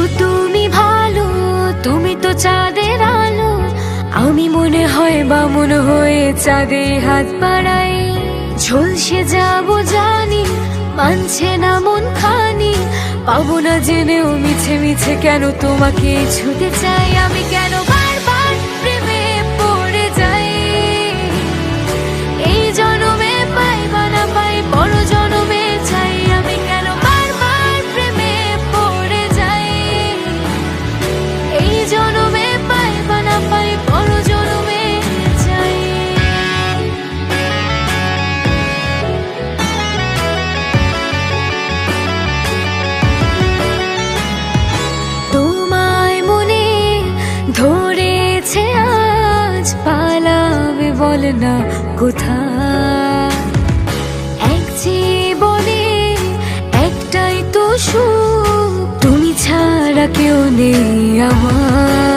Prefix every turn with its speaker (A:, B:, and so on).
A: বন্ধু তুমি ভালো, তুমি তো চাঁদের আলো। আমি মনে হয় বা মনে হয়ে চাঁদে হাত বাড়াই। ঝলসে যাব জানি, মানছে না মন খানি। পাবো না জেনেও মিছে মিছে কেন তোমাকে ছুটে চাই আমি বল না কোথায়? এক জীবনে একটাই তো সুখ তুমি ছাড়া কেউ নেই আমার।